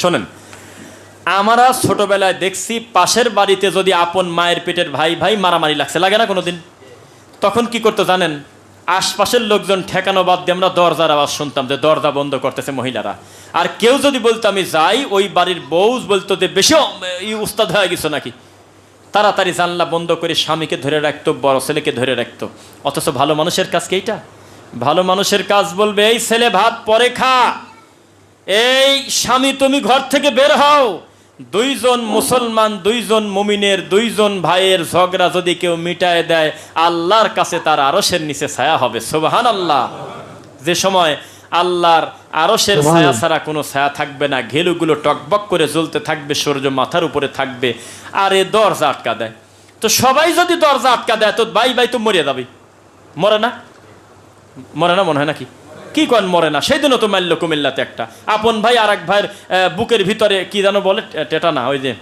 শোনেন, আমরা ছোটবেলায় দেখছি পাশের বাড়িতে যদি আপন মায়ের পেটের ভাই ভাই মারামারি লাগছে, লাগে না কোনোদিন? তখন কি করতো জানেন? আশপাশের লোকজন ঠেকানো বাদ দিয়ে আমরা দরজার আওয়াজ শুনতাম যে দরজা বন্ধ করতেছে মহিলারা। আর কেউ যদি বলতো আমি যাই, ওই বাড়ির বউ বলতো যে, বেশি উস্তাদ হয়ে গেছো নাকি? তাড়াতাড়ি জানলা বন্ধ করে স্বামীকে ধরে রাখতো, বড় ছেলেকে ধরে রাখতো। অথচ ভালো মানুষের কাজ কি এইটা? ভালো মানুষের কাজ বলবে, এই ছেলে ভাত পরে খা। এই স্বামী তুমি ঘর থেকে বের হও। দুইজন মুসলমান দুইজন মুমিনের দুইজন ভাইয়ের ঝগড়া যদি কেউ মিটায় দেয় আল্লাহর কাছে তার আরসের নিচে ছায়া হবে। সুবাহান আল্লাহ যে সময় আল্লাহর আরসের ছায়া ছাড়া কোনো ছায়া থাকবে না ঘেলুগুলো টকবক করে জ্বলতে থাকবে সূর্য মাথার উপরে থাকবে আর এ দরজা আটকা দেয়। তো সবাই যদি দরজা আটকা দেয় তো বাই বাই তো মরিয়া যাবে। মরে না? মরে না মনে হয় নাকি? কি কন মরে না? সেই দিনও তো মারল কুমিল্লাতে একটা। আপন ভাই আর এক ভাইয়ের বুকের ভিতরে কি জানো বলে টেটা না ওই যে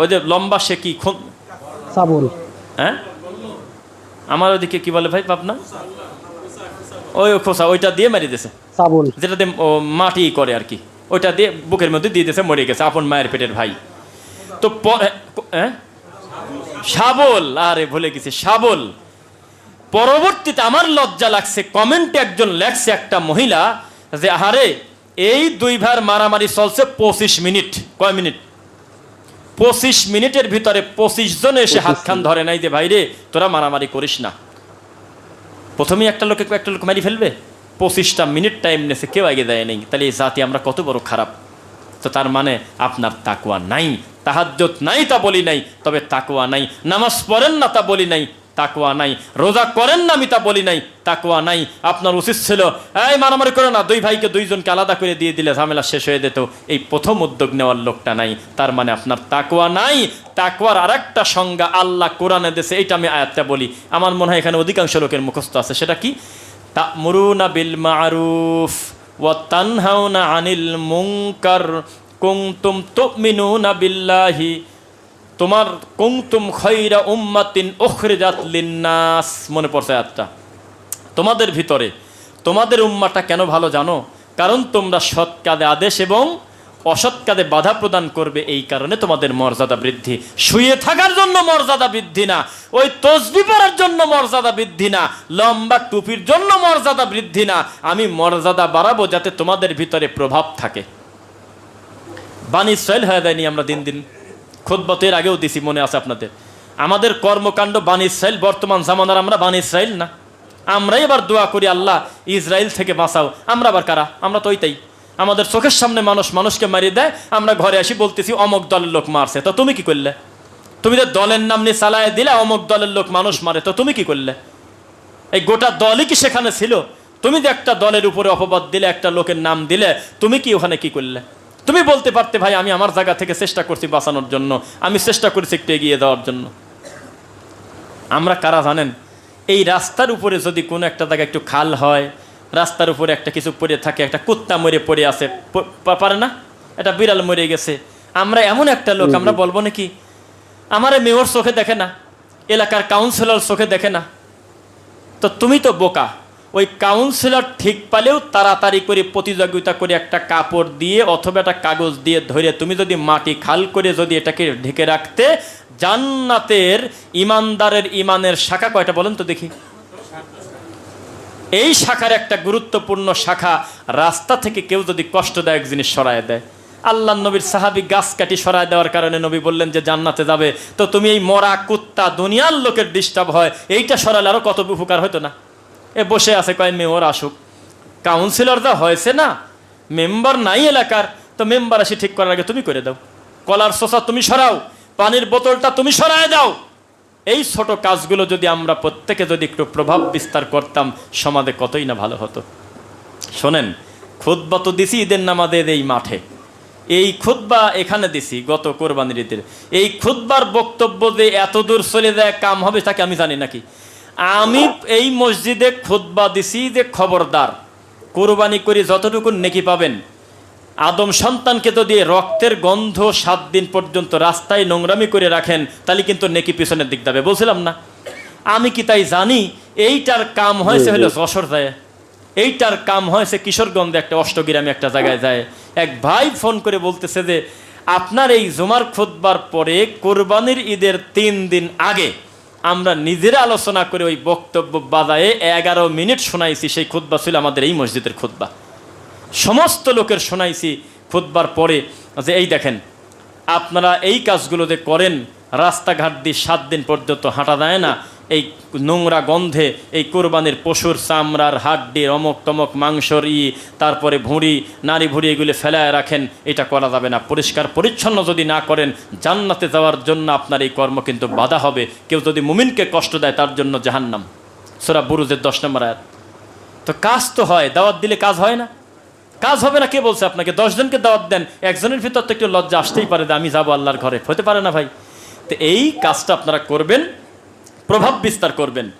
ওই যে লম্বা সে কি খুন? সাবল। হ্যাঁ? আমার ওইদিকে কি বলে ভাই পাবনা ওই খোসা ওইটা দিয়ে মারি দিয়েছে। সাবল। যেটা দিয়ে মাটি করে আর কি। ওইটা দিয়ে বুকের মধ্যে দিয়ে দিয়েছে মরে গেছে আপন মায়ের পেটের ভাই। তো পরে হ্যাঁ? শাবল আরে ভুলে গেছি শাবল পরবর্তীতে আমার লজ্জা লাগছে। কমেন্টে একজন লেখছে একটা মহিলা যে আহারে এই দুই ভাইয়ের মারামারি চলছে পঁচিশ মিনিট। কয় মিনিট? পঁচিশ মিনিটের ভিতরে পঁচিশ জন এসে হাত খান ধরে নাই যে ভাইরে তোরা মারামারি করিস না। প্রথমেই একটা লোকে একটা লোক মারি ফেলবে। পঁচিশটা মিনিট টাইম নেছে কেউ আগে দেয় নেই। তাহলে এই জাতি আমরা কত বড় খারাপ। তো তার মানে আপনার তাকুয়া নাই তাহাজ্জত নাই তা বলি নাই তবে তাকুয়া নাই। নামাজ পড়েন না তা বলি নাই তাকুয়া নাই। রোজা করেন না আমি তা বলি নাই তাকুয়া নাই। আপনার উচিত ছিল, এই মারামারি করে না, দুই ভাইকে দুইজনকে আলাদা করে দিয়ে দিলে ঝামেলা শেষ হয়ে যেত। এই প্রথম উদ্যোগ নেওয়ার লোকটা নাই, তার মানে আপনার তাকুয়া নাই। তাকুয়ার আর একটা সংজ্ঞা আল্লাহ কোরআনে দেশে এইটা আমি আয়াতটা বলি। আমার মনে হয় এখানে অধিকাংশ লোকের মুখস্থ আছে, সেটা কি? তামরুনা বিল মারুফ ওয়া তানহাউনা আনিল মুনকার, কুনতুম তুমিনুনা বিল্লাহি তোমার কুনতুম খৈরা উম্মাতিন উখরিজাত লিন্নাস, মনে পড়ছে আয়াতটা। তোমাদের ভিতরে, তোমাদের উম্মাটা কেন ভালো জানো? কারণ তোমরা সৎ কাজে আদেশ এবং অসৎ কাজে বাধা প্রদান করবে, এই কারণে তোমাদের মর্যাদা বৃদ্ধি। শুয়ে থাকার জন্য মর্যাদা বৃদ্ধি না, ওই তসবি পড়ার জন্য মর্যাদা বৃদ্ধি না, লম্বা টুপির জন্য মর্যাদা বৃদ্ধি না। আমি মর্যাদা বাড়াবো যাতে তোমাদের ভিতরে প্রভাব থাকে। বাণী ইসরায়েল হয়ে দেয়নি আমরা দিন দিন খোদবতের আগেও দিছি, মনে আছে আপনাদের। আমাদের কর্মকাণ্ড বাণী ইসরায়েল বর্তমান জামানার আমরা বাণী ইসরায়েল না। আমরাই এবার দোয়া করি, আল্লাহ ইসরায়েল থেকে বাঁচাও। আমরা আবার কারা? আমরা তো ওইটাই। আমাদের চোখের সামনে মানুষ মানুষকে মারিয়ে দেয়, আমরা ঘরে আসি বলতেছি, অমক দলের লোক মারছে। তো তুমি কি করলে? তুমি তো দলের নাম নিয়ে চালায় দিলে, অমক দলের লোক মানুষ মারে। তো তুমি কি করলে? এই গোটা দলই কি সেখানে ছিল? তুমি যে একটা দলের উপরে অপবাদ দিলে, একটা লোকের নাম দিলে, তুমি কি ওখানে কি করলে? তুমি বলতে পারতে, ভাই, আমি আমার জায়গা থেকে চেষ্টা করছি বাঁচানোর জন্য। আমি চেষ্টা করছি একটু এগিয়ে দেওয়ার জন্য। আমরা কারা জানেন? এই রাস্তার উপরে যদি কোনো একটা জায়গায় একটু খাল হয়, রাস্তার উপরে একটা কিছু পড়ে থাকে, একটা কুত্তা মরে পড়ে আছে পারে না? একটা বিড়াল মরে গেছে। আমরা এমন একটা লোক, আমরা বলব নাকি? আমার মেয়র চোখে দেখে না, এলাকার কাউন্সিলর চোখে দেখে না। তো তুমি তো বোকা। ওই কাউন্সিলর ঠিক পালেও তাড়াতাড়ি করে প্রতিযোগিতা করে একটা কাপড় দিয়ে অথবা একটা কাগজ দিয়ে ধরে তুমি যদি মাটি খাল করে যদি এটাকে ঢেকে রাখতে, জান্নাতের ইমানদারের ইমানের শাখা কয়টা বলেন তো দেখি। এই শাখার একটা গুরুত্বপূর্ণ শাখা, রাস্তা থেকে কেউ যদি কষ্টদায়ক জিনিস সরায় দেয়। আল্লাহ নবীর সাহাবি গাছ কাটি সরায় দেওয়ার কারণে নবী বললেন যে জান্নাতে যাবে। তো তুমি এই মরা কুত্তা দুনিয়ার লোকের ডিস্টার্ব হয়, এইটা সরালে আরও কত উপকার হতো না? এ বসে আছে কয়, মেয়র আসুক। কাউন্সিলর যা হয়েছে না। মেম্বার নাই এলাকার। তো মেম্বার আসি ঠিক করার আগে তুমি করে দাও। কলার শোষা তুমি সরাও। পানির বোতলটা তুমি সরায় দাও। এই ছোট কাজগুলো যদি আমরা প্রত্যেকে যদি একটু প্রভাব বিস্তার করতাম, সমাজে কতই না ভালো হতো। শোনেন খুদ্া তো দিছি ঈদের নামাজের এই মাঠে। এই খুদ্া এখানে দিছি গত কোরবানির ঈদের। এই খুদ্বার বক্তব্য যে এত দূর চলে যায়, কাম হবে, তাকে আমি জানি নাকি। আমি এই মসজিদে খুদ্া দিছি যে খবরদার। কোরবানি করে যতটুকু নেকি পাবেন। আদম সন্তানকে যদি রক্তের গন্ধ সাত দিন পর্যন্ত রাস্তায় নোংরামি করে রাখেন তাহলে কিন্তু নেকি পিছনের দিক যাবে। বলছিলাম না। আমি কি তাই জানি? এইটার কাম হয়েছে হলো যশোর যায়। এইটার কাম হয়েছে কিশোরগঞ্জে একটা অষ্টগ্রামে একটা জায়গায় যায়। এক ভাই ফোন করে বলতেছে যে আপনার এই জুমার খুতবার পরে কোরবানির ঈদের তিন দিন আগে আমরা নিজেরা আলোচনা করে ওই বক্তব্য বাজায়ে এগারো মিনিট শোনাইছি সেই খুদ্া ছিল আমাদের এই মসজিদের খুদ্া সমস্ত লোকের শোনাইছি খুদ্বার পরে যে এই দেখেন, আপনারা এই কাজগুলো যে করেন, রাস্তাঘাট দিয়ে সাত দিন পর্যন্ত হাঁটা যায় না এই নোংরা গন্ধে এই কোরবানির পশুর চামড়ার হাড্ডি অমক তমক মাংসর ই তারপরে ভুঁড়ি নারী ভুঁড়ি এগুলি ফেলায় রাখেন, এটা করা যাবে না। পরিষ্কার পরিচ্ছন্ন যদি না করেন, জান্নাতে যাওয়ার জন্য আপনার এই কর্ম কিন্তু বাধা হবে। কেউ যদি মুমিনকে কষ্ট দেয়, তার জন্য জাহান্নাম। সোরা বুরুজের দশ নম্বর আয়াত। তো কাজ তো হয়, দাওয়াত দিলে কাজ হয় না। কাজ হবে না, কে বলছে আপনাকে? দশজনকে দাওয়াত দেন, একজনের ভিতর তো একটু লজ্জা আসতেই পারে আমি যাব আল্লাহর ঘরে। হতে পারে না ভাই। তো এই কাজটা আপনারা করবেন প্রভাব বিস্তার করবেন।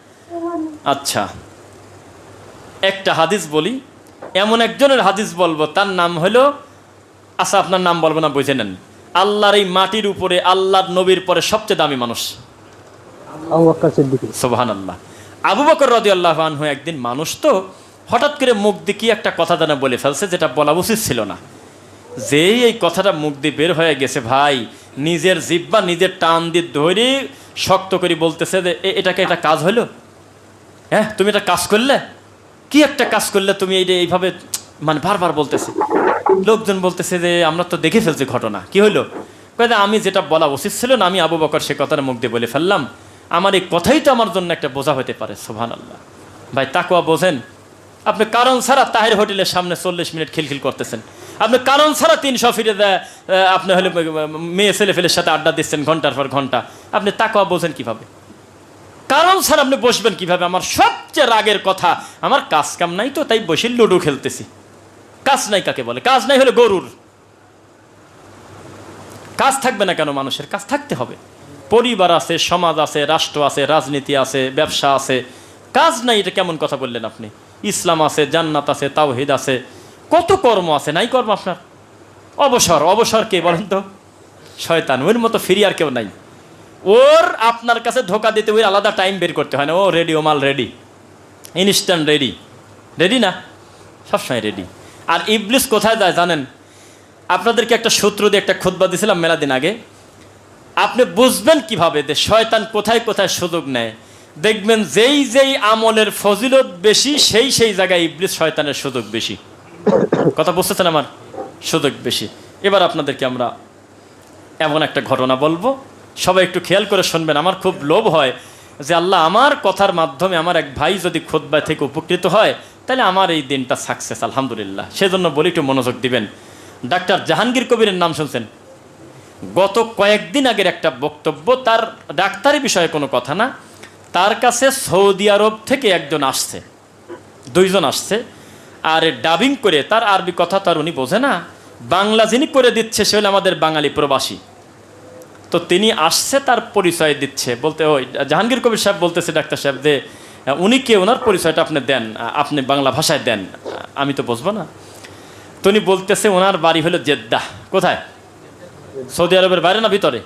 আচ্ছা। একটা হাদিস বলি। এমন একজনের হাদিস বলব তার নাম হলো আচ্ছা আপনার নাম বলব না বুঝে নেন। আল্লাহর এই মাটির উপরে আল্লাহর নবীর পরে সবচেয়ে দামি মানুষ। বকর আল্লাহ আবু বকর রদি আল্লাহ আনহু একদিন মানুষ তো হঠাৎ করে মুখ দিয়ে কি একটা কথা যেন বলে ফেলছে যেটা বলা উচিত ছিল না। যেই এই কথাটা মুখ দিয়ে বের হয়ে গেছে ভাই নিজের জিব্বা নিজের টান দিয়ে ধরে শক্ত করে বলতেছে যে এটাকে একটা কাজ হলো? হ্যাঁ তুমি এটা কাজ করলে? কি একটা কাজ করলে তুমি এই এইভাবে মানে বারবার বলতেছে? লোকজন বলতেছে যে, আমরা তো দেখে ফেলছি ঘটনা, কি হলো? কয়ে আমি যেটা বলা উচিত ছিল না, আমি আবু বকর সে কথার মুখ দিয়ে বলে ফেললাম। আমার এই কথাই তো আমার জন্য একটা বোঝা হতে পারে সোহান আল্লাহ ভাই তাকুয়া বোঝেন। আপনি কারণ ছাড়া তাহের হোটেলের সামনে চল্লিশ মিনিট খিলখিল করতেছেন। আপনি কারণ ছাড়া তিনশো ফিরে দেয় আপনি হলে মেয়ে ছেলে ফেলের সাথে আড্ডা দিচ্ছেন ঘণ্টার পর ঘণ্টা। আপনি তাকুয়া বোঝেন কীভাবে? কারণ স্যার আপনি বসবেন কীভাবে? আমার সবচেয়ে রাগের কথা, আমার কাজ কাম নাই তো, তাই বসে লুডো খেলতেছি। কাজ নাই কাকে বলে? কাজ নাই হলে গরুর। কাজ থাকবে না কেন মানুষের? কাজ থাকতে হবে। পরিবার আছে, সমাজ আছে, রাষ্ট্র আছে, রাজনীতি আছে, ব্যবসা আছে। কাজ নাই, এটা কেমন কথা বললেন আপনি? ইসলাম আছে, জান্নাত আছে, তাওহিদ আছে। কত কর্ম আছে? নাই কর্ম আপনার? অবসর অবসর কে বলেন তো? শয়তান, ওর মতো ফিরি আর কেউ নাই। ওর আপনার কাছে ধোকা দিতে ওই আলাদা টাইম বের করতে হয় না। ও রেডি ও মাল রেডি ইনস্ট্যান্ট রেডি রেডি না? সবসময় রেডি আর ইবলিস কোথায় যায় জানেন? আপনাদেরকে একটা সূত্র দিয়ে একটা খুতবা দিয়েছিলাম মেলা দিন আগে। আপনি বুঝবেন কীভাবে যে শয়তান কোথায় কোথায় সুযোগ নেয়? দেখবেন যেই যেই আমলের ফজিলত বেশি, সেই সেই জায়গায় ইবলিস শয়তানের সুযোগ বেশি। কথা বুঝতেছেন আমার? সুযোগ বেশি। এবার আপনাদেরকে আমরা এমন একটা ঘটনা বলব। সবাই একটু খেয়াল করে শুনবেন। আমার খুব লোভ হয় যে আল্লাহ আমার কথার মাধ্যমে আমার এক ভাই যদি খোদবা থেকে উপকৃত হয়, তাহলে আমার এই দিনটা সাকসেস আলহামদুলিল্লাহ। সেজন্য বলি একটু মনোযোগ দিবেন। ডাক্তার জাহাঙ্গীর কবিরের নাম শুনছেন? গত কয়েকদিন আগের একটা বক্তব্য, তার ডাক্তারি বিষয়ে কোনো কথা না। তার কাছে সৌদি আরব থেকে একজন আসছে। দুইজন আসছে। আর ডাবিং করে তার আরবি কথা তার উনি বোঝে না। বাংলা যিনি করে দিচ্ছে, সে হলো আমাদের বাঙালি প্রবাসী। তো তিনি আসছে, তার পরিচয় দিচ্ছে। বলতে ওই জাহাঙ্গীর কবির সাহেব বলতেছে, ডাক্তার সাহেব, যে, উনি কে ওনার পরিচয়টা আপনি দেন, আপনি বাংলা ভাষায় দেন। আমি তো বুঝব না। তো উনি বলতেছে ওনার বাড়ি হলো জেদ্দা কোথায়? সৌদি আরবের বাইরে না ভিতরে?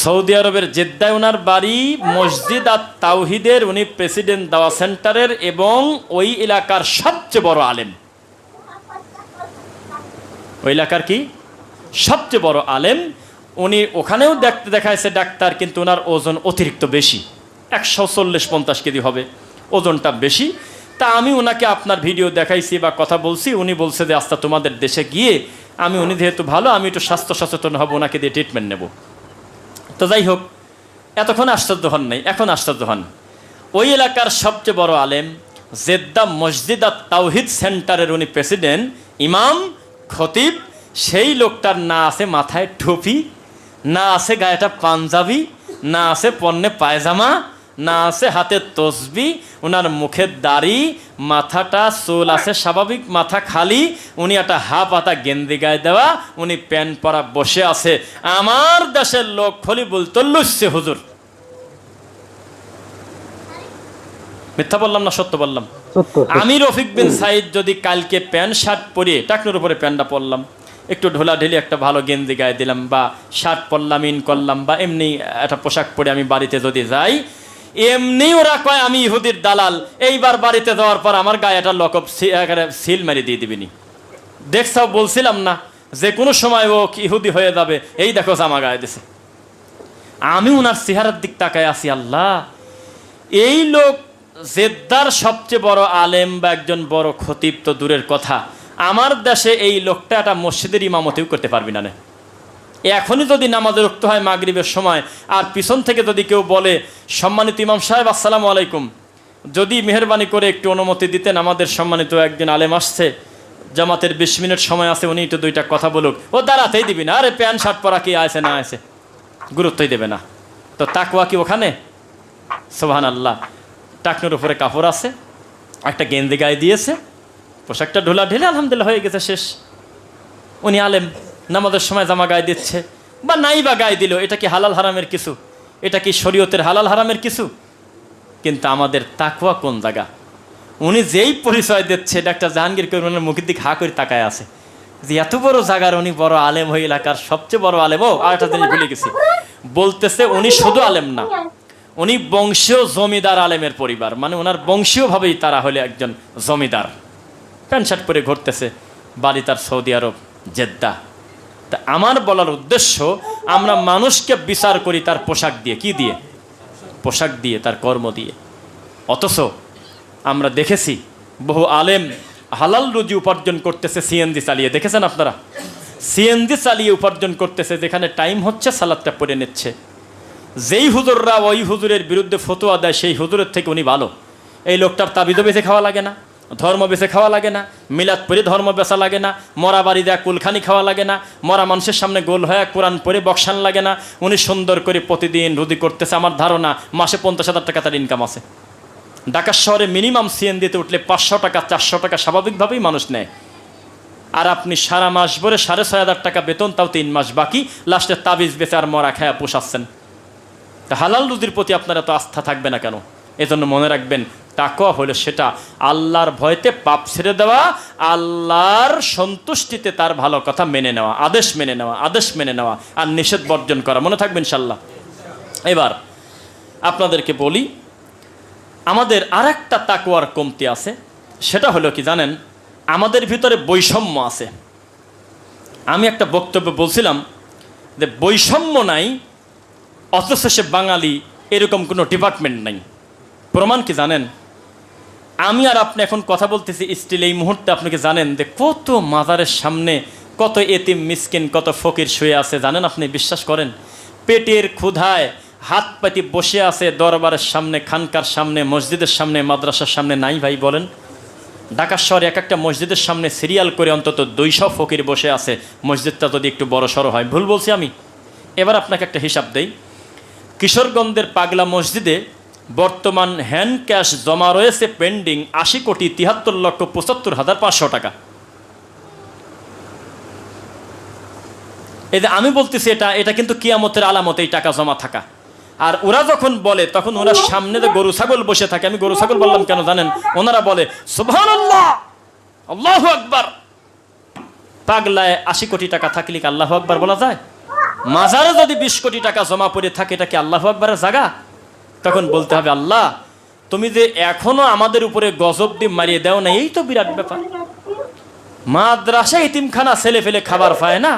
সৌদি আরবের জেদ্দায় ওনার বাড়ি, মসজিদ আর তাওহিদের উনি প্রেসিডেন্ট দাওয়া সেন্টারের এবং ওই এলাকার সবচেয়ে বড় আলেম। ওই এলাকার কি? সবচেয়ে বড় আলেম। উনি ওখানেও দেখতে দেখাইছে ডাক্তার, কিন্তু ওনার ওজন অতিরিক্ত বেশি। একশো চল্লিশ পঞ্চাশ কেজি হবে, ওজনটা বেশি। তা আমি ওনাকে আপনার ভিডিও দেখাইছি বা কথা বলছি, উনি বলছে যে আস্তা তোমাদের দেশে গিয়ে আমি, উনি যেহেতু ভালো, আমি একটু স্বাস্থ্য সচেতন হব ওনাকে দিয়ে ট্রিটমেন্ট নেব। তো যাই হোক, এতক্ষণ আশ্চর্য হন নাই, এখন আশ্চর্য হন। ওই এলাকার সবচেয়ে বড় আলেম জেদ্দা মসজিদ আর তাওহিদ সেন্টারের উনি প্রেসিডেন্ট, ইমাম, খতিব, সেই লোকটার না আছে মাথায় টুপি, না আছে গায়েটা পাঞ্জাবি, না আছে পণ্যে পায়জামা না আছে হাতে তসবি ওনার মুখের দাড়ি মাথাটা চুল আছে স্বাভাবিক মাথা খালি উনি একটা হাফ হাতা গেন্দি গায়ে দেওয়া উনি প্যান্ট পরা বসে আছে। আমার দেশের লোক খলি বলতো লুসছে হুজুর। মিথ্যা বললাম না সত্য বললাম? আমি রফিক বিন সাইদ যদি কালকে প্যান্ট শার্ট পরিয়ে টাকনোর উপরে প্যান্টটা পরলাম একটু ঢোলা ঢেলে একটা ভালো গেঞ্জি গায়ে দিলাম বা শার্ট পরলাম ইন করলাম বা এমনি একটা পোশাক পরে আমি বাড়িতে যদি যাই এমনি ওরা কয়, আমি ইহুদির দালাল। এইবার বাড়িতে যাওয়ার পর আমার গায়ে একটা একেবারে সিল মারি দিয়ে দিবিনি। দেখছাও, বলছিলাম না যে কোনো সময় ও ইহুদি হয়ে যাবে। এই দেখো, জামা গায়ে দিছে। আমি ওনার চেহারার দিক তাকায় আছি, আল্লাহ। এই লোক জেদ্দার সবচেয়ে বড় আলেম বা একজন বড় খতিব তো দূরের কথা। আমার দেশে এই লোকটা একটা মসজিদের ইমামতিও করতে পারবি না নে। এখনই যদি নামাজে রক্ত হয় মাগরিবের সময়, আর পিছন থেকে যদি কেউ বলে, সম্মানিত ইমাম সাহেব, আসসালামু আলাইকুম, যদি মেহরবানি করে একটু অনুমতি দিতেন, আমাদের সম্মানিত একজন আলেম আসছে, জামাতের বিশ মিনিট সময় আছে, উনি একটু দুইটা কথা বলুক। ও, দাঁড়াতেই দিবি না, আরে প্যান্ট, শার্ট পরা কি আছে না আছে গুরুত্বই দেবে না। তো তাকুয়া কি ওখানে? সোহান আল্লাহ টাকনোর উপরে কাপড় আছে, একটা গেন্দি গায়ে দিয়েছে, পোশাকটা ঢোলা ঢেলে আলহামদুলিল্লাহ হয়ে গেছে শেষ। উনি আলেম। নামাজের সময় জামা গায়ে দিচ্ছে, বা নাই বা গায়ে দিল এটা কি হালাল হারামের কিছু? এটা কি শরীয়তের হালাল হারামের কিছু? কিন্তু আমাদের তাকুয়া কোন জায়গা? উনি যেই পরিচয় দিচ্ছে, ডাক্তার জাহাঙ্গীর করিমের মুখের দিকে হা করে তাকায় আছে। যে এত বড় জায়গার উনি বড় আলেম হয়ে এলাকার সবচেয়ে বড় আলেম। ও, আর একটা জিনিস ভুলে গেছি। বলতেছে উনি শুধু আলেম না, উনি বংশীয় জমিদার আলেমের পরিবার। মানে ওনার বংশীয়ভাবেই তারা হলে একজন জমিদার। প্যান্ট শার্ট পরে ঘুরতেছে, বাড়ি তার সৌদি আরব, জেদ্দা। তা আমার বলার উদ্দেশ্য, আমরা মানুষকে বিচার করি তার পোশাক দিয়ে। কি দিয়ে? পোশাক দিয়ে, তার কর্ম দিয়ে। অথচ আমরা দেখেছি, বহু আলেম হালাল রুজি উপার্জন করতেছে সিএনজি চালিয়ে। দেখেছেন আপনারা? সিএনজি চালিয়ে উপার্জন করতেছে, যেখানে টাইম হচ্ছে, সালাদটা পড়ে নিচ্ছে। যেই হুজুররা ওই হুজুরের বিরুদ্ধে ফতোয়া দেয়, সেই হুজুরের থেকে উনি ভালো। এই লোকটার তাবিদও বেঁচে খাওয়া লাগে না। ধর্ম বেঁচে খাওয়া লাগে না, মিলাদ পরে ধর্ম বেচা লাগে না, মরা বাড়ি দেয়া কুলখানি খাওয়া লাগে না, মরা মানুষের সামনে গোল হয়ে কোরআন পরে বকসান লাগে না, উনি সুন্দর করে প্রতিদিন রুদি করতেছে। আমার ধারণা, মাসে পঞ্চাশ হাজার টাকা তার ইনকাম আছে। ঢাকা শহরে মিনিমাম সিএনজিতে উঠলে পাঁচশো টাকা, চারশো টাকা স্বাভাবিকভাবেই মানুষ নেয়। আর আপনি সারা মাস ভরে সাড়ে ছয় হাজার টাকা বেতন, তাও তিন মাস বাকি, লাস্টে তাবিজ বেচে আর মরা খায়া পোষাচ্ছেন। তা হালাল রুদির প্রতি আপনার এত আস্থা থাকবে না কেন? এজন্য মনে রাখবেন তাকওয়া হলো সেটা আল্লাহর ভয়তে পাপ ছেড়ে দেওয়া, আল্লাহর সন্তুষ্টিতে তার ভালো কথা মেনে নেওয়া, আদেশ মেনে নেওয়া, আদেশ মেনে নেওয়া আর নিষেধ বর্জন করা। মনে থাকবেন ইনশাল্লাহ এবার আপনাদেরকে বলি, আমাদের আর একটা তাকুয়ার কমতি আছে, সেটা হলো কি জানেন, আমাদের ভিতরে বৈষম্য আছে। আমি একটা বক্তব্য বলছিলাম যে বৈষম্য নাই, অথচ সে বাঙালি এরকম কোনো ডিপার্টমেন্ট নাই। প্রমাণ কি জানেন? আমি আর আপনি এখন কথা বলতেছি স্টিল এই মুহূর্তে আপনাকে জানেন যে কত মাজারের সামনে কত এতিম মিসকিন, কত ফকির শুয়ে আছে? জানেন আপনি? বিশ্বাস করেন? পেটের ক্ষুধায় হাত পাতি বসে আছে দরবারের সামনে, খানকার সামনে, মসজিদের সামনে, মাদ্রাসার সামনে। নাই ভাই, বলেন। ঢাকা শহরে এক একটা মসজিদের সামনে সিরিয়াল করে অন্তত দুইশো ফকির বসে আছে। মসজিদটা যদি একটু বড় সড়ো হয়। ভুল বলছি আমি? এবার আপনাকে একটা হিসাব দেই। কিশোরগঞ্জের পাগলা মসজিদে বর্তমান হ্যান্ড ক্যাশ জমা রয়েছে পেন্ডিং আশি কোটি তিয়াত্তর লক্ষ পঁচাত্তর হাজার পাঁচশো টাকা। এই যে আমি বলতেছি এটা এটা কিন্তু কিয়ামতের আলামত এই টাকা জমা থাকা। আর ওরা যখন বলে, তখন ওরা সামনে যে গরু ছাগল বসে থাকে, আমি গরু ছাগল বললাম কেন জানেন? ওনারা বলে আল্লাহ আকবার। পাগলায় আশি কোটি টাকা থাকলে কি আল্লাহ আকবার বলা যায়? মাজারে যদি বিশ কোটি টাকা জমা পড়ে থাকে, এটা কি আল্লাহ আকবরের জায়গা? তখন বলতে হবে, আল্লাহ, তুমি যে এখনও আমাদের উপরে গজব দিয়ে মারিয়ে দাও না, এই তো বিরাট ব্যাপার। মাদ্রাসা ইতিমখানা ছেলে ফেলে খাবার পায় না।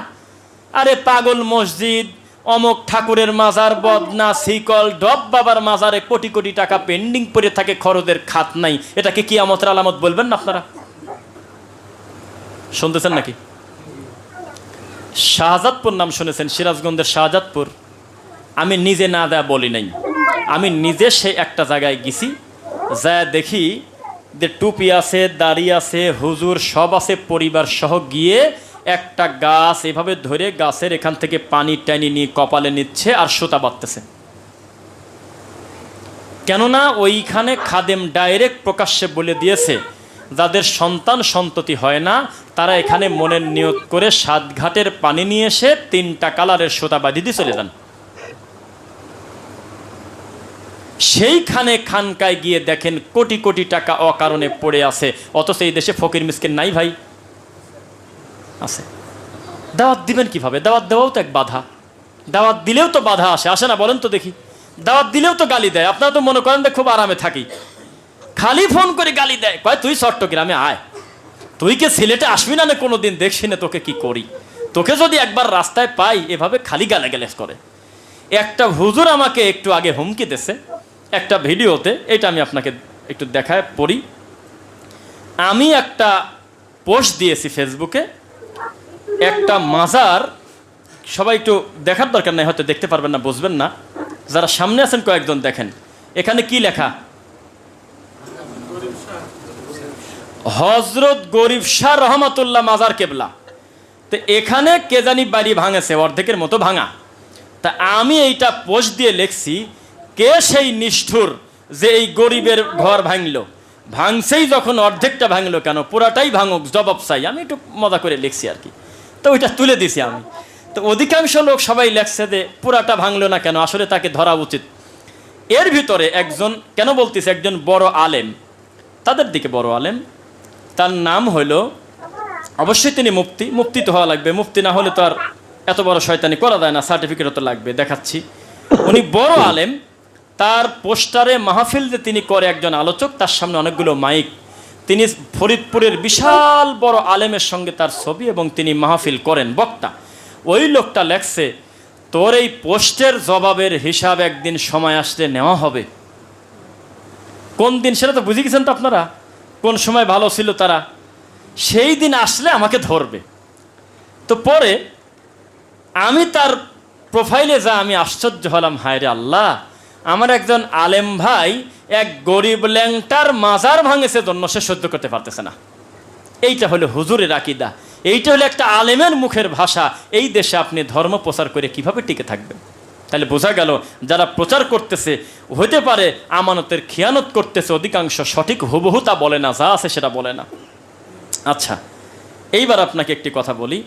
আরে পাগল মসজিদ, অমক ঠাকুরের মাজার, বদনা, শিকল, ডব বাবার মাজারে কোটি কোটি টাকা পেন্ডিং পড়ে থাকে, খরচের খাত নাই। এটাকে কি আমতের আলামত বলবেন না আপনারা? শুনতেছেন নাকি? শাহজাদপুর নাম শুনেছেন, সিরাজগঞ্জের শাহজাদপুর। আমি নিজে না দেয়া বলি নাই। আমি নিজে সে একটা জায়গায় গেছি, যা দেখি যে টুপি আছে, দাড়ি আছে, হুজুর সব আছে, পরিবার সহ গিয়ে একটা গাছ এভাবে ধরে গাছের এখান থেকে পানি টানি নিয়ে কপালে নিচ্ছে আর সুতা বাঁধতেছে। কেননা ওইখানে খাদেম ডাইরেক্ট প্রকাশ্যে বলে দিয়েছে, যাদের সন্তান সন্ততি হয় না, তারা এখানে মনের নিয়োগ করে সাত ঘাটের পানি নিয়ে এসে তিনটা কালারের সুতা বাঁধি দিয়ে চলে যান। সেইখানে খানকায় গিয়ে দেখেন কোটি কোটি টাকা অকারণে পড়ে আছে। অথচ এই দেশে ফকির মিসকিন নাই ভাই। আছে। দাওয়াত দিবেন কীভাবে? দাওয়াত দেওয়াও তো এক বাধা। দাওয়াত দিলেও তো বাধা আসে। আসে না, বলেন তো দেখি। দাওয়াত দিলেও তো গালি দেয়। আপনারা তো মনে করেন যে খুব আরামে থাকি। খালি ফোন করে গালি দেয়। কয়, তুই চট্টগ্রামে আয়। তুই কে সিলেটে আসবি না কোনো দিন দেখছি না তোকে কি করি। তোকে যদি একবার রাস্তায় পাই, এভাবে খালি গালাগালেজ করে। একটা হুজুর আমাকে একটু আগে হুমকি দিছে একটা ভিডিওতে, এটা আমি আপনাকে একটু দেখায় পড়ি। আমি একটা পোস্ট দিয়েছি ফেসবুকে, একটা মাজার, সবাই একটু দেখার দরকার নাই, হয়তো দেখতে পারবেন না, বুঝবেন না। যারা সামনে আছেন, কয়েকজন দেখেন। এখানে কি লেখা? হজরত গরিব শাহ রহমতুল্লাহ মাজার কেবলা। তো এখানে কে জানি বাড়ি ভাঙেছে, অর্ধেকের মতো ভাঙা। তা আমি এইটা পোস্ট দিয়ে লিখছি কে সেই নিষ্ঠুর যে এই গরিবের ঘর ভাঙলো? ভাঙছেই যখন অর্ধেকটা ভাঙলো কেন? পুরাটাই ভাঙুক, জবাব চাই। আমি একটু মজা করে লিখছি আর কি। তো ওইটা তুলে দিছি আমি। তো অধিকাংশ লোক সবাই লেখছে যে পুরাটা ভাঙলো না কেন? আসলে তাকে ধরা উচিত। এর ভিতরে একজন, কেন বলতেছে একজন বড় আলেম? তাদের দিকে বড় আলেম। তার নাম হইল, অবশ্যই তিনি মুফতি। মুফতি তো হওয়া লাগবে। মুফতি না হলে তো আর এত বড় শয়তানি করা যায় না। সার্টিফিকেটও তো লাগবে। দেখাচ্ছি। উনি বড় আলেম। তার পোস্টারে মাহফিল যে তিনি করে একজন আলোচক, তার সামনে অনেকগুলো মাইক। তিনি ফরিদপুরের বিশাল বড় আলেমের সঙ্গে তার ছবি এবং তিনি মাহফিল করেন। বক্তা, ওই লোকটা লেখছে, তোর এই পোস্টের জবাবের হিসাব একদিন সময় আসলে নেওয়া হবে। কোন দিন, সেটা তো বুঝে গেছেন তো আপনারা? কোন সময় ভালো ছিল তারা? সেই দিন আসলে আমাকে ধরবে। তো পরে আমি তার প্রোফাইলে যা আমি আশ্চর্য হলাম হায় রে আল্লাহ আমার একজন আলেম ভাই এক গরিব ল্যাংটার মাজার ভাঙেছে জন্য সে সহ্য করতে পারতেছে না। এইটা হলো হুজুরের আকিদা। এইটা হলো একটা আলেমের মুখের ভাষা। এই দেশে আপনি ধর্ম প্রচার করে কীভাবে টিকে থাকবেন? তাহলে বোঝা গেল, যারা প্রচার করতেছে হতে পারে আমানতের খেয়ানত করতেছে, অধিকাংশ সঠিক হুবহু তা বলে না, যা আছে সেটা বলে না। আচ্ছা এইবার আপনাকে একটি কথা বলি।